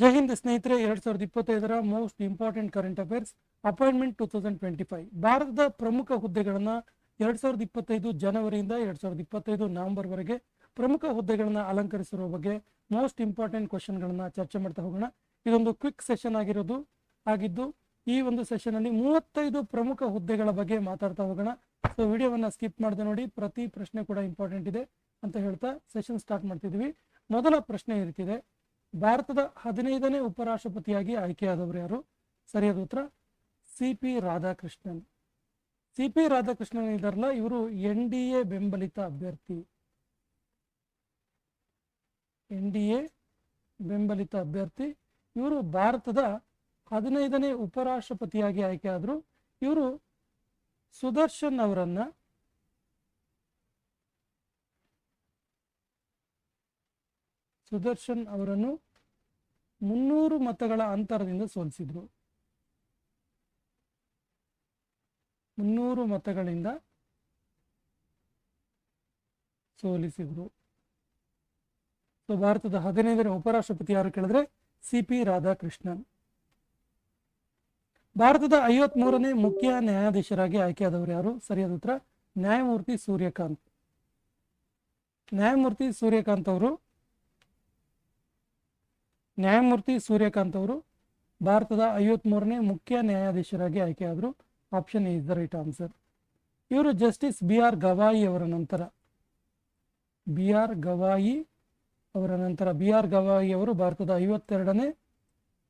ಜೈ ಹಿಂದ್ ಸ್ನೇಹಿತರೆ, ಎರಡ್ ಸಾವಿರದ ಇಪ್ಪತ್ತೈದರ most important current affairs appointment two thousand twenty five ಭಾರತದ ಪ್ರಮುಖ ಹುದ್ದೆಗಳನ್ನ ಎರಡ್ ಸಾವಿರದ ಇಪ್ಪತ್ತೈದು ಜನವರಿಯಿಂದ ಎರಡ್ ಸಾವಿರದ ಇಪ್ಪತ್ತೈದು ನವೆಂಬರ್ವರೆಗೆ ಪ್ರಮುಖ ಹುದ್ದೆಗಳನ್ನ ಅಲಂಕರಿಸಿರುವ ಬಗ್ಗೆ ಮೋಸ್ಟ್ ಇಂಪಾರ್ಟೆಂಟ್ ಕ್ವಶನ್ಗಳನ್ನ ಚರ್ಚೆ ಮಾಡ್ತಾ ಹೋಗೋಣ. ಇದೊಂದು ಕ್ವಿಕ್ ಸೆಷನ್ ಆಗಿರೋದು, ಆಗಿದ್ದು ಈ ಒಂದು ಸೆಷನ್ ಅಲ್ಲಿ ಮೂವತ್ತೈದು ಪ್ರಮುಖ ಹುದ್ದೆಗಳ ಬಗ್ಗೆ ಮಾತಾಡ್ತಾ ಹೋಗೋಣ. ಸೊ ವಿಡಿಯೋವನ್ನ ಸ್ಕಿಪ್ ಮಾಡದೆ ನೋಡಿ, ಪ್ರತಿ ಪ್ರಶ್ನೆ ಕೂಡ ಇಂಪಾರ್ಟೆಂಟ್ ಇದೆ ಅಂತ ಹೇಳ್ತಾ ಸೆಷನ್ ಸ್ಟಾರ್ಟ್ ಮಾಡ್ತಿದ್ವಿ ಮೊದಲ ಪ್ರಶ್ನೆ ಈ ರೀತಿ ಇದೆ ಭಾರತದ ಹದಿನೈದನೇ ಉಪರಾಷ್ಟ್ರಪತಿಯಾಗಿ ಆಯ್ಕೆಯಾದವರು ಯಾರು? ಸರಿಯಾದ ಉತ್ತರ, C P Radhakrishnan. C P Radhakrishnan ಇದಾರಲ್ಲ, ಇವರು ಎನ್ ಡಿ ಎ ಬೆಂಬಲಿತ ಅಭ್ಯರ್ಥಿ. ಎನ್ ಡಿ ಎ ಬೆಂಬಲಿತ ಅಭ್ಯರ್ಥಿ. ಇವರು ಭಾರತದ ಹದಿನೈದನೇ ಉಪರಾಷ್ಟ್ರಪತಿಯಾಗಿ ಆಯ್ಕೆಯಾದರು. ಇವರು ಸುದರ್ಶನ್ ಅವರನ್ನ ಸುದರ್ಶನ್ ಅವರನ್ನು ಮುನ್ನೂರು ಮತಗಳ ಅಂತರದಿಂದ ಸೋಲಿಸಿದ್ರು. ಮುನ್ನೂರು ಮತಗಳಿಂದ ಸೋಲಿಸಿದ್ರು. ಸೊ, ಭಾರತದ ಹದಿನೈದನೇ ಉಪರಾಷ್ಟ್ರಪತಿ ಯಾರು ಕೇಳಿದ್ರೆ? C P Radhakrishnan. ಭಾರತದ ಐವತ್ ಮೂರನೇ ಮುಖ್ಯ ನ್ಯಾಯಾಧೀಶರಾಗಿ ಆಯ್ಕೆಯಾದವರು ಯಾರು? ಸರಿಯಾದ ಉತ್ತರ, ನ್ಯಾಯಮೂರ್ತಿ ಸೂರ್ಯಕಾಂತ್. ನ್ಯಾಯಮೂರ್ತಿ ಸೂರ್ಯಕಾಂತ್ ಅವರು ನ್ಯಾಯಮೂರ್ತಿ ಸೂರ್ಯಕಾಂತ್ ಅವರು ಭಾರತದ ಐವತ್ ಮೂರನೇ ಮುಖ್ಯ ನ್ಯಾಯಾಧೀಶರಾಗಿ ಆಯ್ಕೆಯಾದರು. Option is the right answer. ಇವರು ಜಸ್ಟಿಸ್ ಬಿ ಆರ್ ಗವಾಯಿ ಅವರ ನಂತರ. ಬಿ ಆರ್ ಗವಾಯಿ ಅವರ ನಂತರ. ಬಿ ಆರ್ ಗವಾಯಿ ಅವರು ಭಾರತದ ಐವತ್ತೆರಡನೇ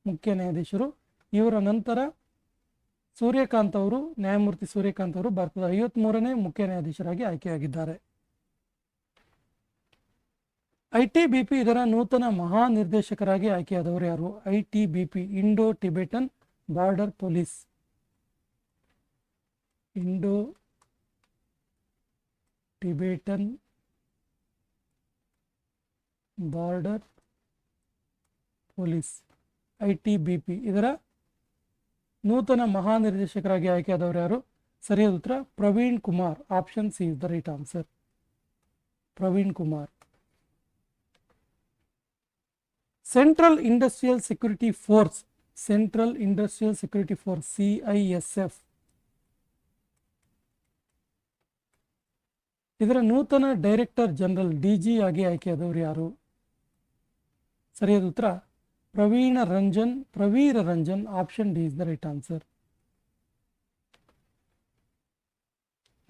ಮುಖ್ಯ ನ್ಯಾಯಾಧೀಶರು. ಇವರ ನಂತರ ಸೂರ್ಯಕಾಂತ್ ಅವರು, ನ್ಯಾಯಮೂರ್ತಿ ಸೂರ್ಯಕಾಂತ್ ಅವರು ಭಾರತದ ಐವತ್ಮೂರನೇ ಮುಖ್ಯ ನ್ಯಾಯಾಧೀಶರಾಗಿ ಆಯ್ಕೆಯಾಗಿದ್ದಾರೆ. ಐ ಟಿ ಬಿ ಪಿ ಇದರ ನೂತನ ಮಹಾನಿರ್ದೇಶಕರಾಗಿ ಆಯ್ಕೆಯಾದವರು ಯಾರು? I T B P Indo Tibetan border police. Indo Tibetan border police. I T B P ಇದರ ನೂತನ ಮಹಾನಿರ್ದೇಶಕರಾಗಿ ಆಯ್ಕೆಯಾದವರು ಯಾರು? ಸರಿಯಾದ ಉತ್ತರ Praveen Kumar. Option C is the right answer. Praveen Kumar. Central industrial security force central industrial security force C I S F ಇದರ ನೂತನ director general D G ಆಗಿ ಆಯ್ಕೆಯಾದವರು ಯಾರು? ಸರಿಯಾದ ಉತ್ತರ, Praveen Ranjan, Pravir Ranjan option D is the right answer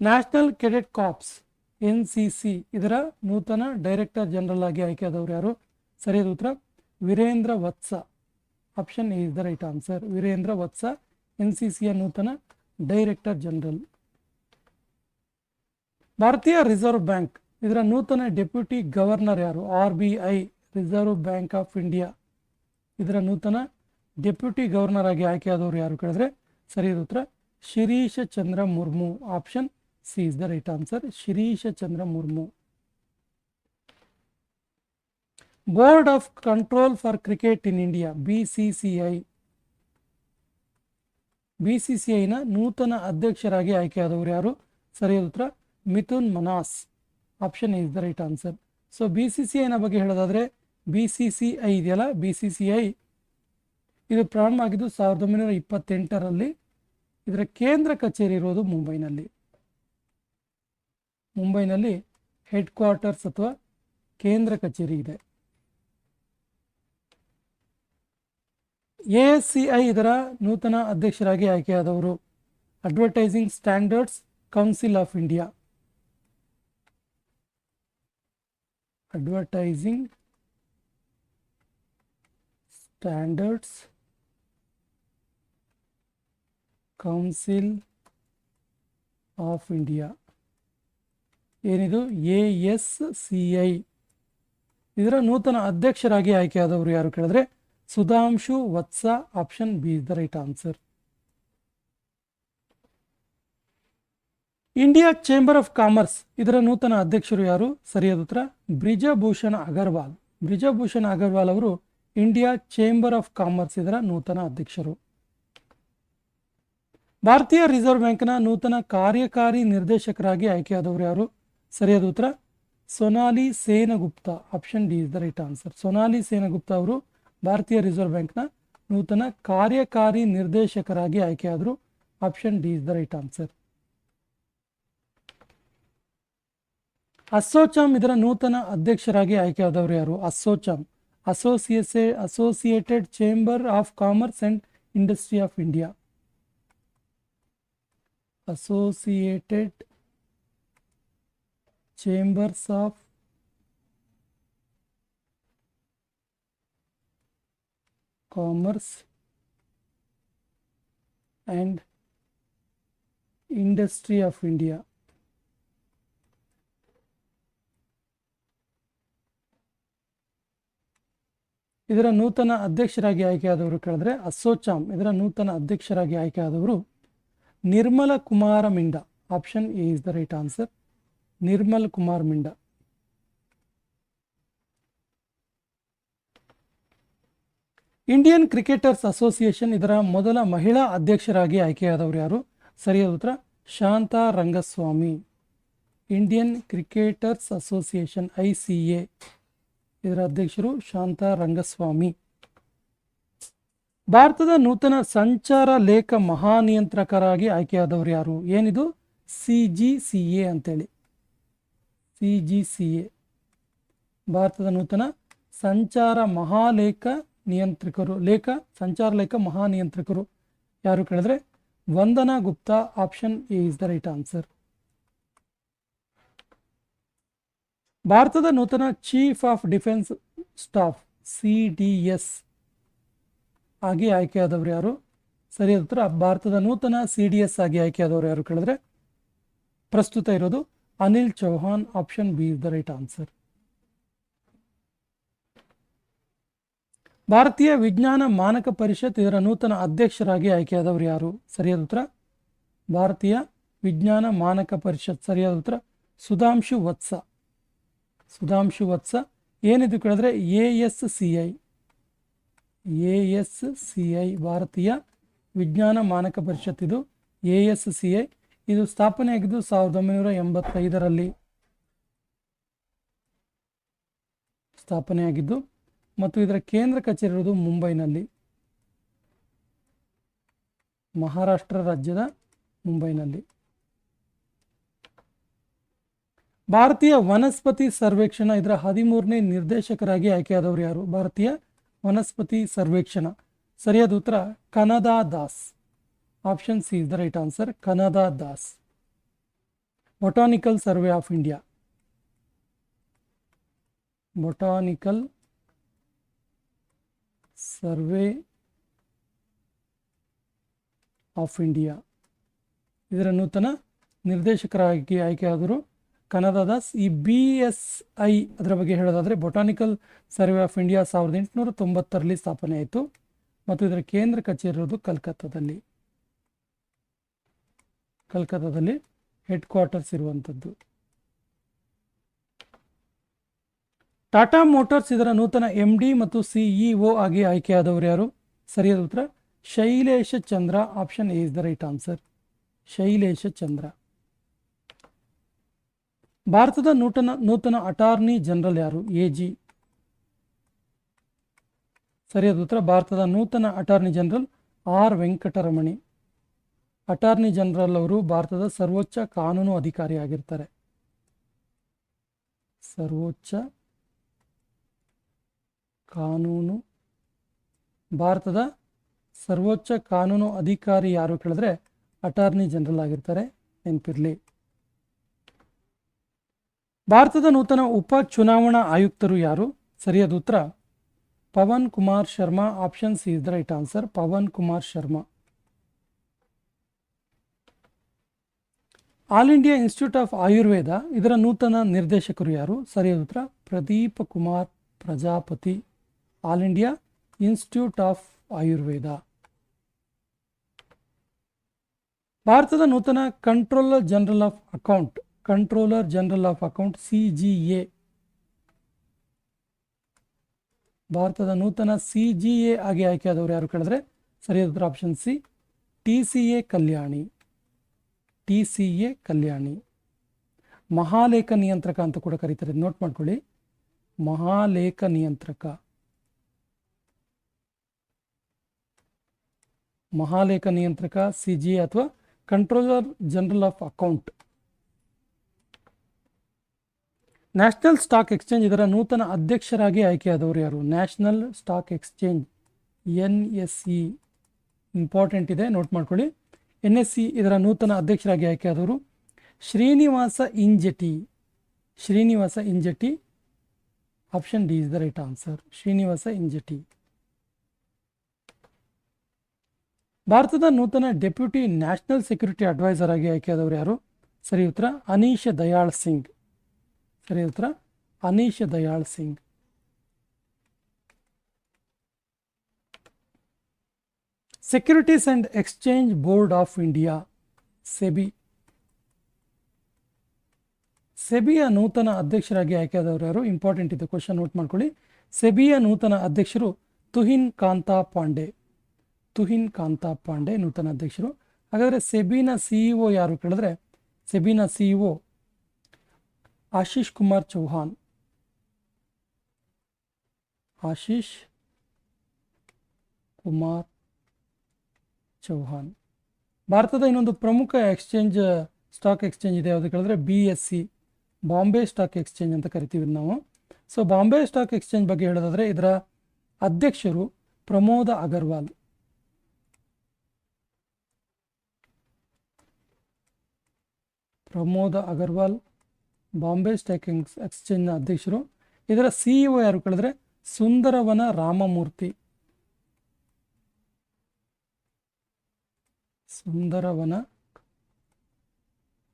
national cadet corps N C C ಇದರ ನೂತನ director general ಆಗಿ ಆಯ್ಕೆಯಾದವರು ಯಾರು? ಸರಿಯಾದ ಉತ್ತರ Virendra Vats. Option is the right answer Virendra Vats N C ಸಿಯ ನೂತನ ಡೈರೆಕ್ಟರ್ ಜನರಲ್ ಭಾರತೀಯ ರಿಸರ್ವ್ ಬ್ಯಾಂಕ್ ಇದರ ನೂತನ ಡೆಪ್ಯೂಟಿ ಗವರ್ನರ್ ಯಾರು? R B I reserve bank of India ಇದರ ನೂತನ ಡೆಪ್ಯೂಟಿ ಗವರ್ನರ್ ಆಗಿ ಆಯ್ಕೆಯಾದವರು ಯಾರು ಕೇಳಿದ್ರೆ? ಸರಿ ಉತ್ತರ Shirish Chandra Murmu. Option C is the right answer Shirish Chandra Murmu. Board of control for cricket in India B C C I B C C ಐನ ನೂತನ ಅಧ್ಯಕ್ಷರಾಗಿ ಆಯ್ಕೆಯಾದವರು ಯಾರು? ಸರಿಯಾದ ಉತ್ತರ. Mithun Manhas. Option is the right answer so B C C ಐನ ಬಗ್ಗೆ ಹೇಳೋದಾದರೆ ಬಿ ಸಿ ಸಿ ಐ ಇದೆಯಲ್ಲ? ಬಿ ಸಿ ಸಿ ಐ ಇದು ಪ್ರಾರಂಭ ಆಗಿದ್ದು ಸಾವಿರದ ಒಂಬೈನೂರ ಇಪ್ಪತ್ತೆಂಟರಲ್ಲಿ. ಇದರ ಕೇಂದ್ರ ಕಚೇರಿ ಇರೋದು ಮುಂಬೈನಲ್ಲಿ. ಮುಂಬೈನಲ್ಲಿ ಹೆಡ್ ಕ್ವಾರ್ಟರ್ಸ್ ಅಥವಾ ಕೇಂದ್ರ ಕಚೇರಿ ಇದೆ. ಎ ಎಸ್ ಸಿ ಐ ಇದರ ನೂತನ ಅಧ್ಯಕ್ಷರಾಗಿ ಆಯ್ಕೆಯಾದವರು. Advertising standards council of India advertising standards council of India ಏನಿದು? A S C I. ಇದರ ನೂತನ ಅಧ್ಯಕ್ಷರಾಗಿ ಆಯ್ಕೆಯಾದವರು ಯಾರು ಕೇಳಿದ್ರೆ? Sudhanshu, Vats, option B, is the right answer. India chamber of commerce, ಇದರ ನೂತನ ಅಧ್ಯಕ್ಷರು ಯಾರು? ಸರಿಯಾದ ಉತ್ತರ, ಬ್ರಿಜಭೂಷಣ್ ಅಗರ್ವಾಲ್. ಬ್ರಿಜಭೂಷಣ್ ಅಗರ್ವಾಲ್ ಅವರು ಇಂಡಿಯಾ ಚೇಂಬರ್ ಆಫ್ ಕಾಮರ್ಸ್, ಇದರ ನೂತನ ಅಧ್ಯಕ್ಷರು. ಭಾರತೀಯ ರಿಸರ್ವ್ ಬ್ಯಾಂಕ್ನ ನೂತನ ಕಾರ್ಯಕಾರಿ ನಿರ್ದೇಶಕರಾಗಿ ಆಯ್ಕೆಯಾದವರು ಯಾರು? ಸರಿಯಾದ ಉತ್ತರ, Sonali Sengupta. Option D is the right answer. Sonali Sengupta ಅವರು ಭಾರತೀಯ ರಿಸರ್ವ್ ಬ್ಯಾಂಕ್ನ ನೂತನ ಕಾರ್ಯಕಾರಿ ನಿರ್ದೇಶಕರಾಗಿ ಆಯ್ಕೆಯಾದರು option D is the right answer. ASSOCHAM ಇದರ ನೂತನ ಅಧ್ಯಕ್ಷರಾಗಿ ಆಯ್ಕೆಯಾದವರು ಯಾರು? ASSOCHAM, ಅಸೋಸಿಯೇಸೆ, associated chamber of commerce and industry of India. Associated chambers of commerce and industry of India ಇದರ ನೂತನ ಅಧ್ಯಕ್ಷರಾಗಿ ಆಯ್ಕೆಯಾದವರು ಕೇಳಿದ್ರೆ ಅಸೋಚಾಮ್ ಇದರ ನೂತನ ಅಧ್ಯಕ್ಷರಾಗಿ ಆಯ್ಕೆಯಾದವರು Nirmal Kumar Minda. Option A is the right answer Nirmal Kumar Minda. Indian cricketers association ಇದರ ಮೊದಲ ಮಹಿಳಾ ಅಧ್ಯಕ್ಷರಾಗಿ ಆಯ್ಕೆಯಾದವರು ಯಾರು? ಸರಿಯಾದ ಉತ್ತರ, Shanta Rangaswamy. Indian cricketers association I C A ಇದರ ಅಧ್ಯಕ್ಷರು ಶಾಂತಾ ರಂಗಸ್ವಾಮಿ. ಭಾರತದ ನೂತನ ಸಂಚಾರ ಲೇಖ ಮಹಾನಿಯಂತ್ರಕರಾಗಿ ಆಯ್ಕೆಯಾದವರು ಯಾರು? ಏನಿದು? ಸಿ ಜಿ ಸಿ ಎ ಅಂತೇಳಿ. ಸಿ ಜಿ ಸಿ ಎ ಭಾರತದ ನೂತನ ಸಂಚಾರ ಮಹಾಲೇಖ ನಿಯಂತ್ರಕರು, ಲೇಖ, ಸಂಚಾರ ಲೇಖ ಮಹಾನಿಯಂತ್ರಕರು ಯಾರು ಕೇಳಿದ್ರೆ, Vandana Gupta option A is the right answer ಭಾರತದ ನೂತನ chief of defence staff C D S ಆಗಿ ಆಯ್ಕೆಯಾದವರು ಯಾರು? ಸರಿಯಾದ ಉತ್ತರ, ಭಾರತದ ನೂತನ ಸಿ ಡಿ ಎಸ್ ಆಗಿ ಆಯ್ಕೆಯಾದವರು ಯಾರು ಕೇಳಿದ್ರೆ, ಪ್ರಸ್ತುತ ಇರೋದು Anil Chauhan option B is the right answer ಭಾರತೀಯ ವಿಜ್ಞಾನ ಮಾನಕ ಪರಿಷತ್ ಇದರ ನೂತನ ಅಧ್ಯಕ್ಷರಾಗಿ ಆಯ್ಕೆಯಾದವರು ಯಾರು? ಸರಿಯಾದ ಉತ್ತರ? ಭಾರತೀಯ ವಿಜ್ಞಾನ ಮಾನಕ ಪರಿಷತ್. ಸರಿಯಾದ ಉತ್ತರ? ಸುಧಾಂಶು ವತ್ಸ. ಸುಧಾಂಶು ವತ್ಸ. ಏನಿದು ಕೇಳಿದ್ರೆ A S C I. A S C I, ಭಾರತೀಯ ವಿಜ್ಞಾನ ಮಾನಕ ಪರಿಷತ್ ಇದು. A S C I. ಇದು ಸ್ಥಾಪನೆಯಾಗಿದ್ದು ಸಾವಿರದ ಒಂಬೈನೂರ ಎಂಬತ್ತೈದರಲ್ಲಿ. ಸ್ಥಾಪನೆಯಾಗಿದ್ದು ಮತ್ತು ಇದರ ಕೇಂದ್ರ ಕಚೇರಿ ಇರೋದು ಮುಂಬೈನಲ್ಲಿ. ಮಹಾರಾಷ್ಟ್ರ ರಾಜ್ಯದ ಮುಂಬೈನಲ್ಲಿ. ಭಾರತೀಯ ವನಸ್ಪತಿ ಸರ್ವೇಕ್ಷಣ ಇದರ ಹದಿಮೂರನೇ ನಿರ್ದೇಶಕರಾಗಿ ಆಯ್ಕೆಯಾದವರು ಯಾರು? ಭಾರತೀಯ ವನಸ್ಪತಿ ಸರ್ವೇಕ್ಷಣ. ಸರಿಯಾದ ಉತ್ತರ Kanada Das. Option C is the right answer Kanada Das. Botanical survey of India. Botanical survey of India. ಇದರ ನೂತನ ನಿರ್ದೇಶಕರಾಗಿ ಆಯ್ಕೆಯಾದರು ಕನ್ನಡ ದಾಸ್ ಈ ಬಿ ಎಸ್ ಐ ಅದರ ಬಗ್ಗೆ ಹೇಳೋದಾದರೆ ಬೊಟಾನಿಕಲ್ ಸರ್ವೆ ಆಫ್ ಇಂಡಿಯಾ ಸಾವಿರದ ಎಂಟುನೂರ ತೊಂಬತ್ತರಲ್ಲಿ ಸ್ಥಾಪನೆ ಆಯಿತು. ಮತ್ತು ಇದರ ಕೇಂದ್ರ ಕಚೇರಿ ಇರೋದು ಕಲ್ಕತ್ತಾದಲ್ಲಿ. ಕಲ್ಕತ್ತಾದಲ್ಲಿ ಹೆಡ್ ಕ್ವಾರ್ಟರ್ಸ್ ಇರುವಂಥದ್ದು. ಟಾಟಾ ಮೋಟರ್ಸ್ ಇದರ ನೂತನ ಎಂ ಡಿ ಮತ್ತು ಸಿಇಒ ಆಗಿ ಆಯ್ಕೆಯಾದವರು ಯಾರು? ಸರಿಯಾದ ಉತ್ತರ, Shailesh Chandra option A is the right answer Shailesh Chandra. ಭಾರತದ ನೂತನ ನೂತನ ಅಟಾರ್ನಿ ಜನರಲ್ ಯಾರು? ಎ ಜಿ ಸರಿಯಾದ ಉತ್ತರ, ಭಾರತದ ನೂತನ attorney general R Venkataramani. Attorney general ಅವರು ಭಾರತದ ಸರ್ವೋಚ್ಚ ಕಾನೂನು ಅಧಿಕಾರಿಯಾಗಿರ್ತಾರೆ ಸರ್ವೋಚ್ಚ ಕಾನೂನು. ಭಾರತದ ಸರ್ವೋಚ್ಚ ಕಾನೂನು ಅಧಿಕಾರಿ ಯಾರು ಕೇಳಿದ್ರೆ ಅಟಾರ್ನಿ ಜನರಲ್ ಆಗಿರ್ತಾರೆ ನೆನಪಿರಲಿ. ಭಾರತದ ನೂತನ ಉಪ ಚುನಾವಣಾ ಆಯುಕ್ತರು ಯಾರು? ಸರಿಯಾದ ಉತ್ತರ, Pavan Kumar Sharma. Option C is the right answer Pavan Kumar Sharma. All India institute of Ayurveda ಇದರ ನೂತನ ನಿರ್ದೇಶಕರು ಯಾರು? ಸರಿಯಾದ ಉತ್ತರ, Pradeep Kumar Prajapati. All India institute of Ayurveda. ಭಾರತದ ನೂತನ controller general of account, controller general of account, C G A. ಭಾರತದ ನೂತನ ಸಿ ಜಿ ಎ ಆಗಿ ಆಯ್ಕೆಯಾದವರು ಯಾರು ಕೇಳಿದ್ರೆ? ಸರಿಯಾದ option C, T C A Kalyani. T C A Kalyani. ಮಹಾಲೇಖ ನಿಯಂತ್ರಕ ಅಂತ ಕೂಡ ಕರೀತಾರೆ. ನೋಟ್ ಮಾಡ್ಕೊಳ್ಳಿ. ಮಹಾಲೇಖ ನಿಯಂತ್ರಕ. ಮಹಾಲೇಖ ನಿಯಂತ್ರಕ, ಸಿ ಜಿ ಅಥವಾ controller general of account national stock exchange ಇದರ ನೂತನ ಅಧ್ಯಕ್ಷರಾಗಿ ಆಯ್ಕೆಯಾದವರು ಯಾರು? National stock exchange N S C important ಇದೆ ನೋಟ್ ಮಾಡ್ಕೊಳ್ಳಿ. ಎನ್ ಎಸ್ ಸಿ ಇದರ ನೂತನ ಅಧ್ಯಕ್ಷರಾಗಿ ಆಯ್ಕೆಯಾದವರು Srinivas Injeti Srinivas Injeti option D is the right answer Srinivas Injeti ಭಾರತದ ನೂತನ ಡೆಪ್ಯೂಟಿ ನ್ಯಾಷನಲ್ ಸೆಕ್ಯೂರಿಟಿ ಅಡ್ವೈಸರ್ ಆಗಿ ಆಯ್ಕೆಯಾದವರು ಯಾರು? ಸರಿ, ಉತ್ತರ. ಅನೀಶ್ ದಯಾಳ್ ಸಿಂಗ್. ಸರಿ, ಉತ್ತರ. Anish Dayal Singh. Securities and exchange board of India, SEBI. ಸೆಬಿಯ ನೂತನ ಅಧ್ಯಕ್ಷರಾಗಿ ಆಯ್ಕೆಯಾದವರು ಯಾರು? ಇಂಪಾರ್ಟೆಂಟ್ ಇದೆ ಕ್ವಶನ್ ನೋಟ್ ಮಾಡ್ಕೊಳ್ಳಿ. ಸೆಬಿಯ ನೂತನ ಅಧ್ಯಕ್ಷರು ತುಹಿನ್ ಕಾಂತಾ ಪಾಂಡೆ. ತುಹಿನ್ ಕಾಂತಾ ಪಾಂಡೆ ನೂತನ ಅಧ್ಯಕ್ಷರು. ಹಾಗಾದರೆ ಸೆಬಿನ ಸಿಇಒ ಯಾರು ಕೇಳಿದ್ರೆ, ಸೆಬಿನ ಸಿಇಒ ಆಶೀಶ್ ಕುಮಾರ್ ಚೌಹಾನ್ ಆಶೀಶ್ ಕುಮಾರ್ ಚೌಹಾನ್ ಭಾರತದ ಇನ್ನೊಂದು ಪ್ರಮುಖ ಎಕ್ಸ್ಚೇಂಜ್, ಸ್ಟಾಕ್ ಎಕ್ಸ್ಚೇಂಜ್ ಇದೆ ಯಾವುದು ಕೇಳಿದ್ರೆ B S C Bombay stock exchange ಅಂತ ಕರಿತೀವಿ ನಾವು. ಸೊ ಬಾಂಬೆ ಸ್ಟಾಕ್ ಎಕ್ಸ್ಚೇಂಜ್ ಬಗ್ಗೆ ಹೇಳೋದಾದ್ರೆ ಇದರ ಅಧ್ಯಕ್ಷರು ಪ್ರಮೋದ ಅಗರ್ವಾಲ್. ಪ್ರಮೋದ ಅಗರ್ವಾಲ್, ಬಾಂಬೆ ಸ್ಟೇಕಿಂಗ್ಸ್ ಎಕ್ಸ್ಚೇಂಜ್ನ ಅಧ್ಯಕ್ಷರು. ಇದರ ಸಿಇಒ ಯಾರು ಕೇಳಿದ್ರೆ ಸುಂದರವನ ರಾಮಮೂರ್ತಿ. ಸುಂದರವನ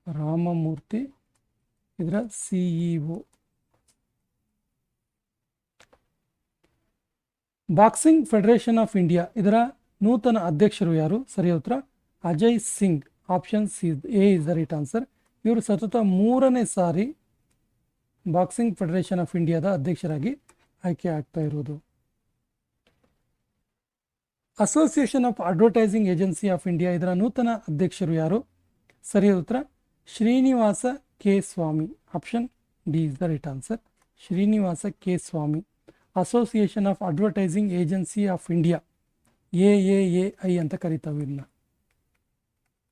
ರಾಮಮೂರ್ತಿ, ಇದರ CEO boxing federation of India, ಇದರ ನೂತನ ಅಧ್ಯಕ್ಷರು ಯಾರು? ಸರಿಯ ಉತ್ತರ. Ajay Singh, option C, A is the right answer. ಇವರು ಸತತ ಮೂರನೇ ಸಾರಿ ಬಾಕ್ಸಿಂಗ್ ಫೆಡರೇಷನ್ ಆಫ್ ಇಂಡಿಯಾದ ಅಧ್ಯಕ್ಷರಾಗಿ ಆಯ್ಕೆ ಆಗ್ತಾ ಇರೋದು. Association of advertising agency of India ಇದರ ನೂತನ ಅಧ್ಯಕ್ಷರು ಯಾರು? ಸರಿಯಾದ ಉತ್ತರ, Srinivas K Swamy. Option D is the right answer Srinivas K Swamy. Association of advertising agency of India A A A I ಅಂತ ಕರಿತಾವೆ ಇದನ್ನ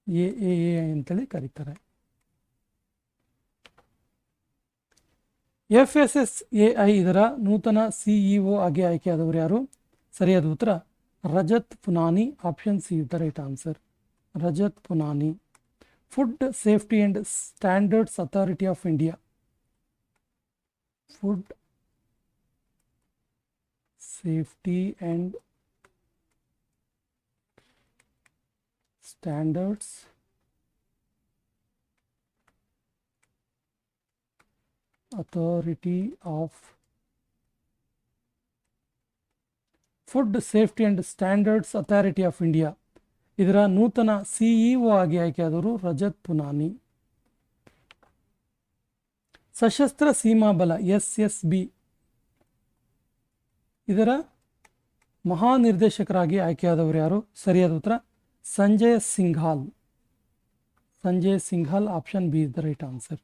ಎ ಎ ಎ ಐ ಅಂತೇಳಿ ಕರೀತಾರೆ. F S S A I ಇದರ ನೂತನ CEO ಆಗಿ ಆಯ್ಕೆಯಾದವರು ಯಾರು? ಸರಿಯಾದ ಉತ್ತರ, Rajat Punani option C the right answer Rajat Punani. Food safety and standards authority of India food safety and standards authority of food safety and standards authority of India ಇದರ ನೂತನ CEO ಆಗಿ ಆಯ್ಕೆಯಾದವರು ರಜತ್ ಪುನಾನಿ. ಸಶಸ್ತ್ರ ಸೀಮಾ ಬಲ ಎಸ್ ಎಸ್ ಬಿ ಇದರ ಮಹಾನಿರ್ದೇಶಕರಾಗಿ ಆಯ್ಕೆಯಾದವರು ಯಾರು? ಸರಿಯಾದ ಉತ್ತರ, Sanjay Singhal. Sanjay Singhal option B is the right answer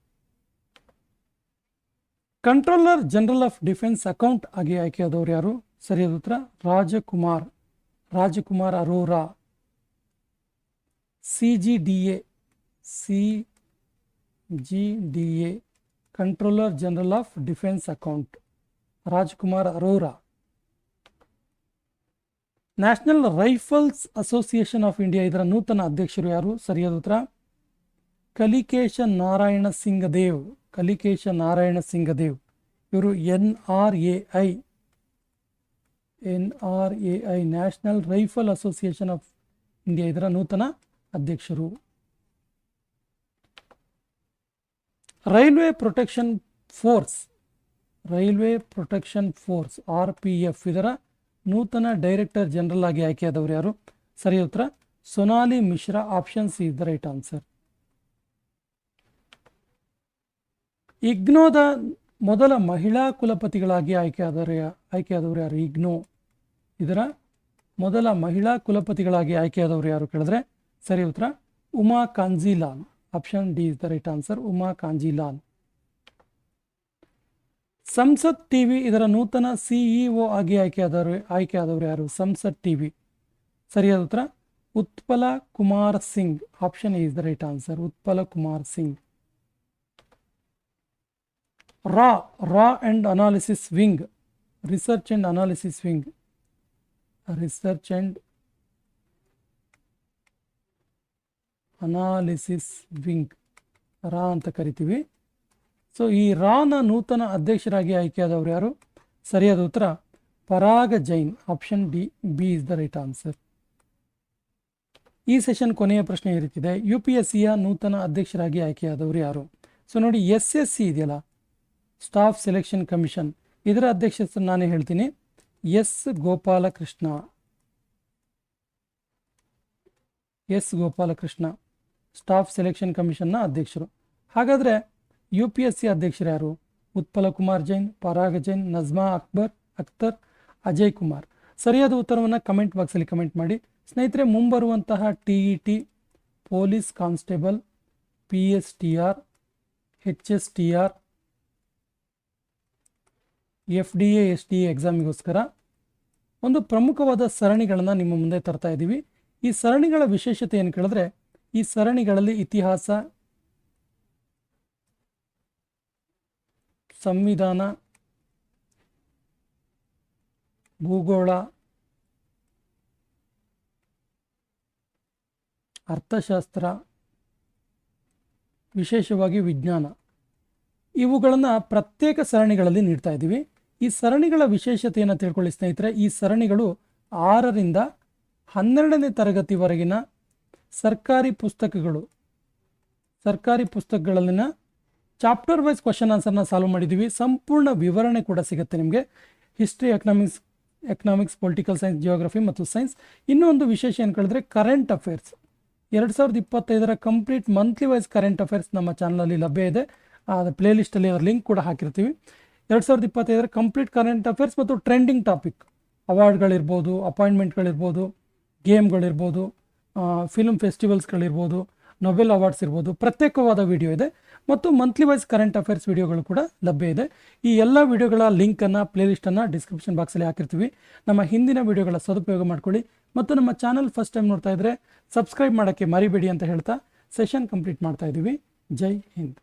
controller general of defence account ಆಗಿ ಆಯ್ಕೆಯಾದವರು ಯಾರು? ಸರಿಯಾದ ಉತ್ತರ Rajkumar Rajkumar Arora. C G D A, C G D A, controller general of defence account, Rajkumar Arora. National rifles association of India ಇದರ ನೂತನ ಅಧ್ಯಕ್ಷರು ಯಾರು? ಸರಿಯಾದ ಉತ್ತರ ಕಲಿಕೇಶ ನಾರಾಯಣ ಸಿಂಗದೇವ್ ಕಲಿಕೇಶ ನಾರಾಯಣ ಸಿಂಗದೇವ್. ಇವರು N R A I, N R A I national rifle association of India ಇದರ ನೂತನ ಅಧ್ಯಕ್ಷರು. Railway protection force, railway protection force, R P F ಇದರ ನೂತನ ಡೈರೆಕ್ಟರ್ ಜನರಲ್ ಆಗಿ ಆಯ್ಕೆಯಾದವರು ಯಾರು? ಸರಿ ಉತ್ತರ, Sonali Mishra option C is the right answer. ಇಗ್ನೋದ ಮೊದಲ ಮಹಿಳಾ ಕುಲಪತಿಗಳಾಗಿ ಆಯ್ಕೆಯಾದರೆ, ಆಯ್ಕೆಯಾದವರು ಯಾರು? ಇಗ್ನೋ. ಇದರ ಮೊದಲ ಮಹಿಳಾ ಕುಲಪತಿಗಳಾಗಿ ಆಯ್ಕೆಯಾದವರು ಯಾರು ಕೇಳಿದ್ರೆ? ಸರಿ ಉತ್ತರ, Uma Kanjilal. Option D is the right answer Uma Kanjilal. Sansad TV ಇದರ ನೂತನ ಸಿಇಒ ಆಗಿ ಆಯ್ಕೆಯಾದವರು ಆಯ್ಕೆಯಾದವರು ಯಾರು? ಸಂಸತ್ ಟಿವಿ ಸರಿಯಾದ ಉತ್ತರ, ಉತ್ಪಲ Kumar Singh. Option is the right answer ಉತ್ಪಲ Kumar Singh. Ra Ra and analysis wing, research and analysis wing. Research and analysis wing, ರಾ ಅಂತ ಕರಿತೀವಿ. So ಈ ರಾನ ನೂತನ ಅಧ್ಯಕ್ಷರಾಗಿ ಆಯ್ಕೆಯಾದವರು ಯಾರು? ಸರಿಯಾದ ಉತ್ತರ, Parag Jain, option D, B is the right answer ಈ ಸೆಷನ್ ಕೊನೆಯ ಪ್ರಶ್ನೆ ಇರುತ್ತಿದೆ. ಯು ಪಿ ಎಸ್ ಸಿಯ ನೂತನ ಅಧ್ಯಕ್ಷರಾಗಿ ಆಯ್ಕೆಯಾದವರು ಯಾರು? ಸೊ ನೋಡಿ, ಎಸ್ ಎಸ್ ಸಿ ಇದೆಯಲ್ಲ ಸ್ಟಾಫ್ ಸೆಲೆಕ್ಷನ್ ಕಮಿಷನ್. ಇದರ ಅಧ್ಯಕ್ಷತೆ ನಾನೇ ಹೇಳ್ತೀನಿ. S Gopalakrishna. S Gopalakrishna, staff selection ಕಮಿಷನ್ನ ಅಧ್ಯಕ್ಷರು. ಹಾಗಾದರೆ ಯು ಪಿ ಎಸ್ ಸಿ ಅಧ್ಯಕ್ಷರು ಯಾರು? ಉತ್ಪಲ ಕುಮಾರ್ ಜೈನ್, ಪರಾಗ ಜೈನ್, ನಜ್ಮಾ ಅಕ್ಬರ್, ಅಖ್ತರ್, ಅಜಯ್ ಕುಮಾರ್. ಸರಿಯಾದ ಉತ್ತರವನ್ನು ಕಮೆಂಟ್ ಬಾಕ್ಸಲ್ಲಿ ಕಮೆಂಟ್ ಮಾಡಿ. ಸ್ನೇಹಿತರೆ, ಮುಂಬರುವಂತಹ T E T police constable, P S T R, H S T R F D A, S D ಎಕ್ಸಾಮಿಗೋಸ್ಕರ ಒಂದು ಪ್ರಮುಖವಾದ ಸರಣಿಗಳನ್ನು ನಿಮ್ಮ ಮುಂದೆ ತರ್ತಾ ಇದ್ದೀವಿ ಈ ಸರಣಿಗಳ ವಿಶೇಷತೆ ಏನು ಕೇಳಿದ್ರೆ ಈ ಸರಣಿಗಳಲ್ಲಿ ಇತಿಹಾಸ, ಸಂವಿಧಾನ, ಭೂಗೋಳ, ಅರ್ಥಶಾಸ್ತ್ರ, ವಿಶೇಷವಾಗಿ ವಿಜ್ಞಾನ, ಇವುಗಳನ್ನು ಪ್ರತ್ಯೇಕ ಸರಣಿಗಳಲ್ಲಿ ನೀಡ್ತಾ ಇದ್ದೀವಿ ಈ ಸರಣಿಗಳ ವಿಶೇಷತೆಯನ್ನು ತಿಳ್ಕೊಳ್ಳಿ ಸ್ನೇಹಿತರೆ. ಈ ಸರಣಿಗಳು ಆರರಿಂದ ಹನ್ನೆರಡನೇ ತರಗತಿವರೆಗಿನ ಸರ್ಕಾರಿ ಪುಸ್ತಕಗಳು. ಸರ್ಕಾರಿ ಪುಸ್ತಕಗಳಲ್ಲಿನ ಚಾಪ್ಟರ್ ವೈಸ್ ಕ್ವಶನ್ ಆನ್ಸರ್ನ ಸಾಲ್ವ್ ಮಾಡಿದ್ದೀವಿ ಸಂಪೂರ್ಣ ವಿವರಣೆ ಕೂಡ ಸಿಗುತ್ತೆ ನಿಮಗೆ. History, economics economics, political science, geography ಮತ್ತು ಸೈನ್ಸ್. ಇನ್ನೊಂದು ವಿಶೇಷ ಏನು ಕೇಳಿದ್ರೆ ಕರೆಂಟ್ ಅಫೇರ್ಸ್. ಎರಡು ಸಾವಿರದ ಇಪ್ಪತ್ತೈದರ complete monthly wise current affairs ನಮ್ಮ ಚಾನಲಲ್ಲಿ ಲಭ್ಯ ಇದೆ. ಆ ಪ್ಲೇಲಿಸ್ಟಲ್ಲಿ ಅದರ ಲಿಂಕ್ ಕೂಡ ಹಾಕಿರ್ತೀವಿ. ಎರಡು ಸಾವಿರದ ಇಪ್ಪತ್ತೈದರ ಕಂಪ್ಲೀಟ್ ಕರೆಂಟ್ ಅಫೇರ್ಸ್ ಮತ್ತು ಟ್ರೆಂಡಿಂಗ್ ಟಾಪಿಕ್ ಅವಾರ್ಡ್ಗಳಿರ್ಬೋದು ಅಪಾಯಿಂಟ್ಮೆಂಟ್ಗಳಿರ್ಬೋದು ಗೇಮ್ಗಳಿರ್ಬೋದು ಫಿಲ್ಮ್ ಫೆಸ್ಟಿವಲ್ಸ್ಗಳಿರ್ಬೋದು ನೊಬೆಲ್ ಅವಾರ್ಡ್ಸ್ ಇರ್ಬೋದು, ಪ್ರತ್ಯೇಕವಾದ ವಿಡಿಯೋ ಇದೆ. ಮತ್ತು ಮಂತ್ಲಿ ವೈಸ್ ಕರೆಂಟ್ ಅಫೇರ್ಸ್ ವಿಡಿಯೋಗಳು ಕೂಡ ಲಭ್ಯ ಇದೆ. ಈ ಎಲ್ಲ ವಿಡಿಯೋಗಳ ಲಿಂಕನ್ನು ಪ್ಲೇಲಿಸ್ಟನ್ನು ಡಿಸ್ಕ್ರಿಪ್ಷನ್ ಬಾಕ್ಸಲ್ಲಿ ಹಾಕಿರ್ತೀವಿ. ನಮ್ಮ ಹಿಂದಿನ ವಿಡಿಯೋಗಳ ಸದುಪಯೋಗ ಮಾಡ್ಕೊಳ್ಳಿ. ಮತ್ತು ನಮ್ಮ ಚಾನಲ್ ಫಸ್ಟ್ ಟೈಮ್ ನೋಡ್ತಾ ಇದ್ದರೆ ಸಬ್ಸ್ಕ್ರೈಬ್ ಮಾಡೋಕ್ಕೆ ಮರಿಬೇಡಿ ಅಂತ ಹೇಳ್ತಾ ಸೆಷನ್ ಕಂಪ್ಲೀಟ್ ಮಾಡ್ತಾ ಇದ್ದೀವಿ ಜೈ ಹಿಂದ್.